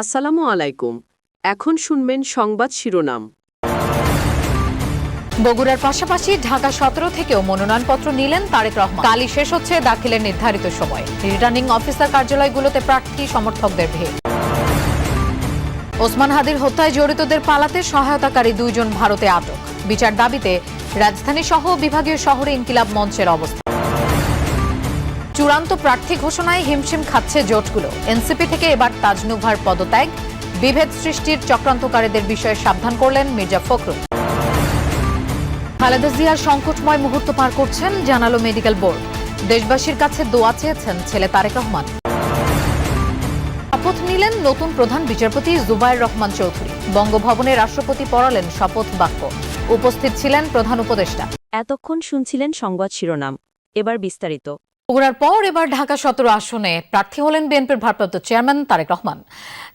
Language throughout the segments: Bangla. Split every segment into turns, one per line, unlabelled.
আসসালামু আলাইকুম। এখন শুনবেন সংবাদ শিরোনাম।
বগুড়ার পাশাপাশি ঢাকা সতেরো থেকেও মনোনয়নপত্র নিলেন তারেক রহমান। কালই শেষ হচ্ছে দাখিলের নির্ধারিত সময়। রিটার্নিং অফিসার কার্যালয়গুলোতে প্রার্থী সমর্থকদের ভিড়। ওসমান হাদির হত্যায় জড়িতদের পালাতে সহায়তাকারী দুইজন ভারতে আটক। বিচার দাবিতে রাজধানী সহ বিভাগীয় শহরে ইনকিলাব মঞ্চের অবস্থা। চূড়ান্ত প্রার্থী ঘোষণায় হিমশিম খাচ্ছে জোটগুলো। এনসিপি থেকে এবার তাজনুভার পদত্যাগ। বিভেদ সৃষ্টির চক্রান্তকারীদের বিষয়ে সাবধান করলেন মির্জা ফখরুল। খালেদা জিয়ার সংকটময় মুহূর্ত পার করছেন জানালো মেডিকেল বোর্ড। দেশবাসীর কাছে দোয়া চেয়েছেন ছেলে তারেক রহমান। শপথ নিলেন নতুন প্রধান বিচারপতি জুবাইর রহমান চৌধুরী। বঙ্গভবনে রাষ্ট্রপতি পড়ালেন শপথ বাক্য। উপস্থিত ছিলেন প্রধান উপদেষ্টা।
এতক্ষণ শুনছিলেন সংবাদ শিরোনাম। এবার বিস্তারিত।
বগুড়ার পর এবার ঢাকা সতেরো আসনে প্রার্থী হলেন বিএনপির ভারপ্রাপ্ত চেয়ারম্যান তারেক রহমান।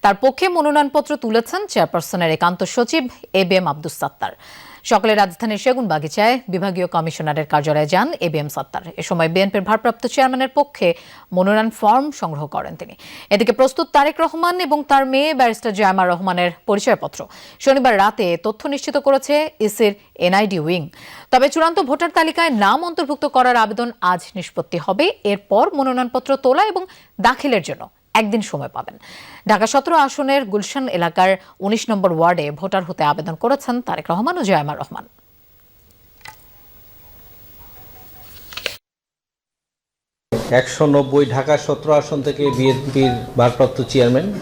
তার পক্ষে মনোনয়নপত্র তুলেছেন চেয়ারপারসনের একান্ত সচিব A B M Abdus Sattar. সকালে রাজধানীর সেগুন বাগিচায় বিভাগীয় কমিশনারের কার্যালয়ে যান এ বি এম সাত্তার। এ সময় বিএনপির ভারপ্রাপ্ত চেয়ারম্যানের পক্ষে মনোনয়ন ফর্ম সংগ্রহ করেন তিনি। এদিকে প্রস্তুত তারেক রহমান এবং তার মেয়ে ব্যারিস্টার জয়ামা রহমানের পরিচয়পত্র। শনিবার রাতে তথ্য নিশ্চিত করেছে ইসির এনআইডি উইং। তবে চূড়ান্ত ভোটার তালিকায় নাম অন্তর্ভুক্ত করার আবেদন আজ নিষ্পত্তি হবে। এরপর মনোনয়নপত্র তোলা এবং দাখিলের জন্য একদিন সময় পাবেন। ঢাকা সতেরো আসনের গুলশান এলাকার উনিশ নম্বর ওয়ার্ডে ভোটার হতে আবেদন করেছেন তারেক রহমান ও জয়ামা রহমান।
একশো নব্বই ঢাকা সতেরো আসন থেকে বিএনপির ভারপ্রাপ্ত চেয়ারম্যান আহ,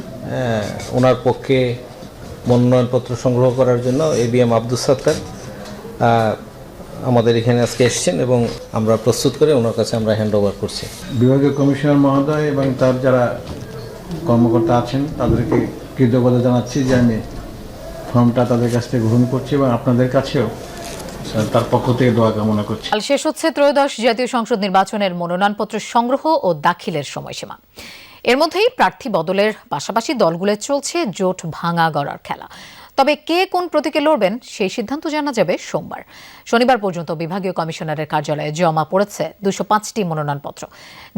ওনার পক্ষে মনোনয়নপত্র সংগ্রহ করার জন্য A B M Abdul Sattar আহ, আমাদের এখানে আজকে এসছেন এবং আমরা প্রস্তুত করে ওনার কাছে আমরা হ্যান্ড ওভার করছি।
বিভাগীয় কমিশনার মহোদয় এবং তার যারা কর্মকর্তা আছেন, তাদেরকে কৃতজ্ঞতা জানাচ্ছি যে আমি ফর্মটা তাদের কাছ থেকে গ্রহণ করছি এবং আপনাদের কাছেও তার পক্ষ থেকে দোয়া কামনা করছি।
শেষ হচ্ছে ত্রয়োদশ জাতীয় সংসদ নির্বাচনের মনোনয়নপত্র সংগ্রহ ও দাখিলের সময়সীমা। এর মধ্যেই প্রার্থী বদলের পাশাপাশি দলগুলোর চলছে জোট ভাঙা গড়ার খেলা। তবে কে কোন প্রতীকে লড়বেন সেই সিদ্ধান্ত জানা যাবে সোমবার। শনিবার পর্যন্ত বিভাগীয় কমিশনারের কার্যালয়ে জমা পড়েছে দুশো পাঁচটি মনোনয়নপত্র।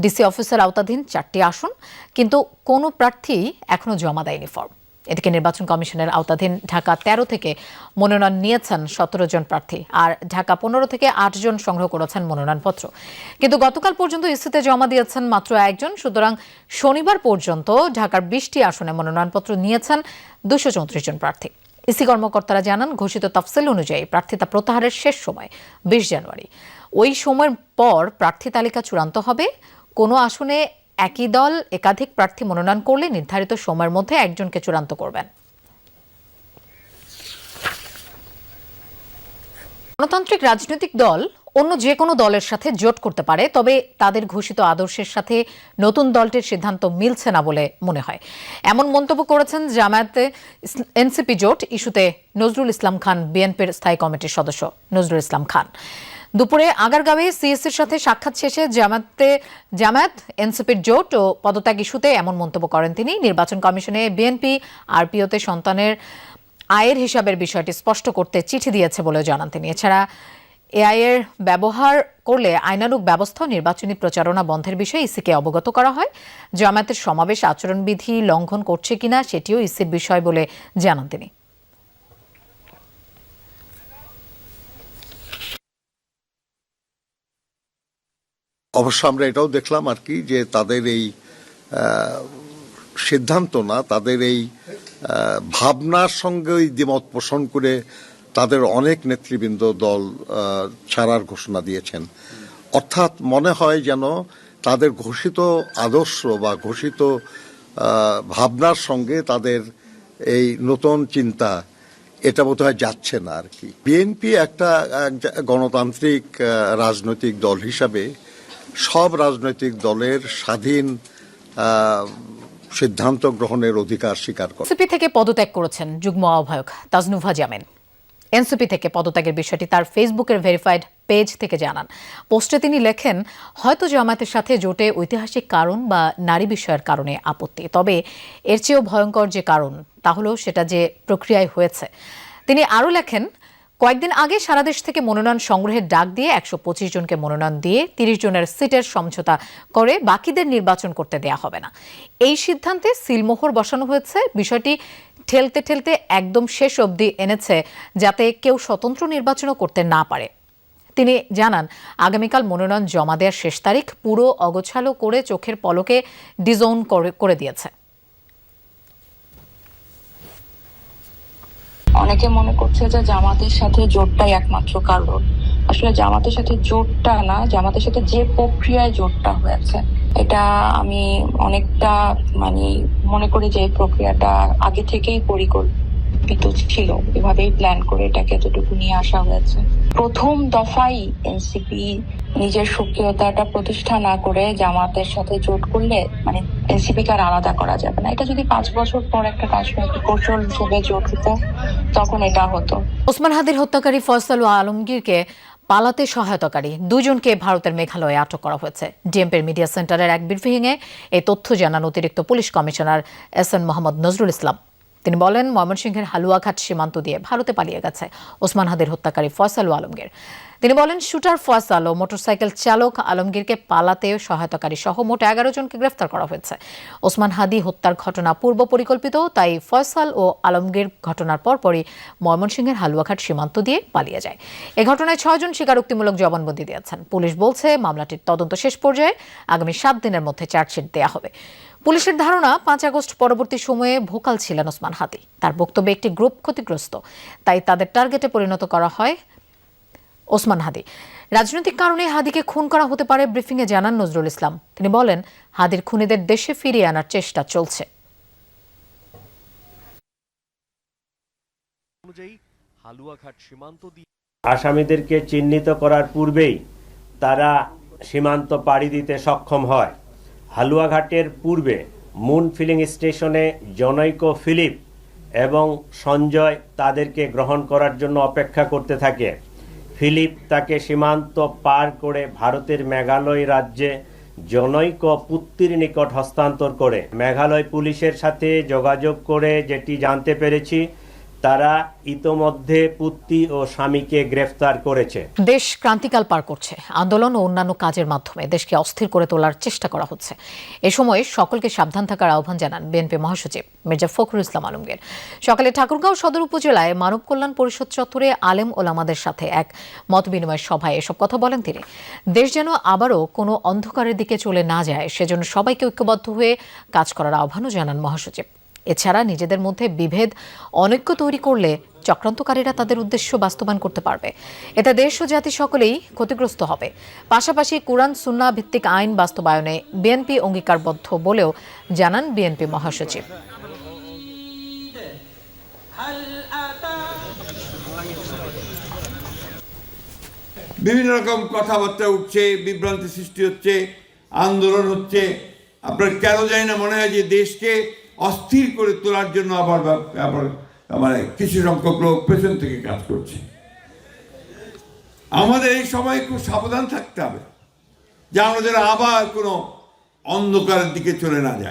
ডিসি অফিসের আওতাধীন চারটি আসন, কিন্তু কোনো প্রার্থী এখনও জমা দেয়নি ফর্ম। এদিকে নির্বাচন কমিশনের আওতাধীন ঢাকা তেরো থেকে মনোনয়ন নিয়েছেন সতেরো জন প্রার্থী আর ঢাকা পনেরো থেকে আট জন সংগ্রহ করেছেন মনোনয়নপত্র। কিন্তু গতকাল পর্যন্ত ইস্যুতে জমা দিয়েছেন মাত্র একজন, সুতরাং শনিবার পর্যন্ত ঢাকার বিশটি আসনে মনোনয়নপত্র নিয়েছেন দুশো জন প্রার্থী। ইসি কর্মকর্তারা জানান, ঘোষিত তফসিল অনুযায়ী প্রার্থিতা প্রত্যাহারের শেষ সময়, বিশ জানুয়ারি। ওই সময়ের পর প্রার্থী তালিকা চূড়ান্ত হবে। কোনো আসনে একই দল একাধিক প্রার্থী মনোনয়ন করলে নির্ধারিত সময়ের মধ্যে একজনকে চূড়ান্ত করবেন। গণতান্ত্রিক রাজনৈতিক দল অন্য যে কোনো দলের সাথে জোট করতে পারে, তবে তাদের ঘোষিত আদর্শের সাথে নতুন দলটির সিদ্ধান্ত মিলছে না বলে মনে হয়। এমন মন্তব্য করেছেন জামায়াতে এনসিপি জোট ইস্যুতে নজরুল ইসলাম খান, বিএনপির স্থায়ী কমিটির সদস্য নজরুল ইসলাম খান। দুপুরে আগারগাঁওয়ে সিএসির সাথে সাক্ষাৎ শেষে জামায়াতে, জামায়াত, এনসিপির জোট ও পদত্যাগ ইস্যুতে এমন মন্তব্য করেন তিনি। নির্বাচন কমিশনে বিএনপি আরপিওতে সন্তানের আয়ের হিসাবের বিষয়টি স্পষ্ট করতে চিঠি দিয়েছে বলেও জানান তিনি। এছাড়া এআই এর ব্যবহার করলে আইনানুগ ব্যবস্থা নির্বাচনী প্রচারণা বন্ধের বিষয়ে ইসিকে অবগত করা হয়। জামায়াতের সমাবেশ আচরণবিধি লঙ্ঘন করছে কিনা সেটিও ইসির বিষয় বলে জানান তিনি।
অবশ্য আমরা এটাও দেখলাম আর কি যে তাদের এই সিদ্ধান্ত না, তাদের এই ভাবনার সঙ্গে ওই দ্বিমত পোষণ করে তাদের অনেক নেতৃবৃন্দ দল ছাড়ার ঘোষণা দিয়েছেন। অর্থাৎ মনে হয় যেন তাদের ঘোষিত আদর্শ বা ঘোষিত ভাবনার সঙ্গে তাদের এই নতুন চিন্তা, এটা বোধ হয় যাচ্ছে না আর কি। বিএনপি একটা গণতান্ত্রিক রাজনৈতিক দল হিসাবে সব রাজনৈতিক দলের স্বাধীন সিদ্ধান্ত গ্রহণের অধিকার স্বীকার করে।
থেকে পদত্যাগ করেছেন যুগ্ম আহ্বায়ক তাজনুভা জামিন। এনসিপি থেকে পদত্যাগের বিষয়টি তার ফেসবুকের ভেরিফাইড পেজ থেকে জানান। পোস্টে তিনি লেখেন, হয়তো জামায়াতের সাথে জোটে ঐতিহাসিক কারণ বা নারী বিষয়ের কারণে আপত্তি, তবে এর চেয়েও ভয়ঙ্কর যে কারণ, তা সেটা যে প্রক্রিয়ায় হয়েছে। তিনি আরও লেখেন, কয়েকদিন আগে সারা দেশ থেকে মনোনয়ন সংগ্রহের ডাক দিয়ে একশো পঁচিশ জনকে মনোনয়ন দিয়ে তিরিশ জনের সিটের সমঝোতা করে বাকিদের নির্বাচন করতে দেয়া হবে না। এই সিদ্ধান্তে সিলমোহর বসানো হয়েছে। বিষয়টি ঠেলতে ঠেলতে একদম শেষ অবধি এনেছে যাতে কেউ স্বতন্ত্র নির্বাচনও করতে না পারে। তিনি জানান, আগামীকাল মনোনয়ন জমা দেওয়ার শেষ তারিখ পুরো অগোছালো করে চোখের পলকে ডিজোন করে দিয়েছে।
অনেকে মনে করছে যে জামাতের সাথে জোটটাই একমাত্র কারণ। আসলে জামাতের সাথে জোটটা না, জামাতের সাথে যে প্রক্রিয়ায় জোটটা হয়েছে এটা আমি অনেকটা মানে মনে করি যে প্রক্রিয়াটা আগে থেকেই পরিকল্পিত ছিল। এভাবেই প্ল্যান করে এটাকে এতটুকু নিয়ে আসা হয়েছে। প্রথম দফাই এনসিপি নিজের সক্রিয়তাটা প্রতিষ্ঠা না করে জামাতের সাথে জোট করলে মানে এনসিপি আর আলাদা করা যাবে না। এটা যদি পাঁচ বছর পর একটা রাজনৈতিক কৌশল হিসেবে জোট হতো তখন এটা হতো।
ওসমান হাদির হত্যাকারী ফয়সাল আলমগীরকে পালাতে সহায়তাকারী দুজনকে ভারতের মেঘালয়ে আটক করা হয়েছে। ডিএমপির মিডিয়া সেন্টারের এক ব্রিফিংয়ে এই তথ্য জানান অতিরিক্ত police commissioner S N Mohammad Nazrul Islam. তিনি বলেন, ময়মনসিংহের হালুয়াঘাট সীমান্ত দিয়ে ভারতে পালিয়ে গেছে ওসমান হাদির হত্যাকারী ফয়সাল আলমগীর। তিনি বলেন, শুটার ফয়সাল ও মোটরসাইকেল চালক আলমগীরকে পালাতে সহায়তাকারী সহ মোট এগারো জনকে গ্রেফতার করা হয়েছে। ওসমান হাদি হত্যার ঘটনা পূর্ব পরিকল্পিত, তাই ফয়সাল ও আলমগীর ঘটনার পরপরই ময়মনসিংহের হালুয়াঘাট সীমান্ত দিয়ে পালিয়ে যায়। এ ঘটনায় ছয়জন স্বীকারোক্তিমূলক জবানবন্দি দিয়েছেন। পুলিশ বলছে, মামলাটির তদন্ত শেষ পর্যায়ে আগামী সাত দিনের মধ্যে চার্জশিট দেওয়া হবে। পুলিশের ধারণা পাঁচ আগস্ট পরবর্তী সময়ে ভোকাল ছিলেন ওসমান হাদি। তার বক্তব্যে একটি গ্রুপ ক্ষতিগ্রস্ত। তাই তাদের টার্গেটে পরিণত করা হয় ওসমান হাদি। রাজনৈতিক কারণে হাদিকে খুন করা হতে পারে ব্রিফিংয়ে জানান নজরুল ইসলাম। তিনি বলেন হাদির খুনিদের দেশে ফিরিয়ে আনার চেষ্টা চলছে।
হালুয়াঘাট সীমান্ত
আসামিদেরকে চিহ্নিত করার পূর্বেই তারা সীমান্ত পাড়ি দিতে সক্ষম হয়। হালুয়াঘাটের পূর্বে মুন ফিলিং স্টেশনে জনৈক ফিলিপ এবং সঞ্জয় তাদেরকে গ্রহণ করার জন্য অপেক্ষা করতে থাকে। ফিলিপ তাকে সীমান্ত পার করে ভারতের মেঘালয় রাজ্যে জনৈক পুত্তির নিকট হস্তান্তর করে। মেঘালয় পুলিশের সাথে যোগাযোগ করে যেটি জানতে পেরেছি তারা ইতোমধ্যে পুত্তি ও স্বামীকে গ্রেফতার করেছে।
দেশ ক্রান্তিকাল পার করছে, আন্দোলন ও অন্যান্য কাজের মাধ্যমে দেশকে অস্থির করে তোলার চেষ্টা করা হচ্ছে। এ সময় সকলকে সাবধান থাকার আহ্বান জানান বিএনপি মহাসচিব মির্জা ফখরুল ইসলাম আলমগীর। সকালে ঠাকুরগাঁও সদর উপজেলায় মানব কল্যাণ পরিষদ চত্বরে আলেম ওলামাদের সাথে এক মত বিনিময় সভায় এসব কথা বলেন তিনি। দেশ যেন আবারও কোনো অন্ধকারের দিকে চলে না যায়, সেজন্য সবাইকে ঐক্যবদ্ধ হয়ে কাজ করার আহ্বানও জানান মহাসচিব। এছাড়া নিজেদের মধ্যে বিভেদ, অনৈক্য তৈরি করলে চক্রান্তকারীরা তাদের উদ্দেশ্য বাস্তবায়ন করতে পারবে। এতে দেশ ও জাতি সকলেই ক্ষতিগ্রস্ত হবে। পাশাপাশি কোরআন সুন্না ভিত্তিক আইন বাস্তবায়নে বিএনপি অঙ্গীকারবদ্ধ বলেও জানান বিএনপি মহাসচিব।
বিভিন্ন রকম কথাবার্তা উঠছে, বিভ্রান্তি সৃষ্টি হচ্ছে, আন্দোলন হচ্ছে। আপনার কেন জানি না মনে হয় যে দেশকে অস্থির করে তোলার জন্য আবার আবার মানে কিছু সংখ্যক লোক পেছন থেকে কাজ করছে। আমাদের এই সময় খুব সাবধান থাকতে হবে যে আমাদের আবার কোনো অন্ধকারের দিকে চলে না যায়।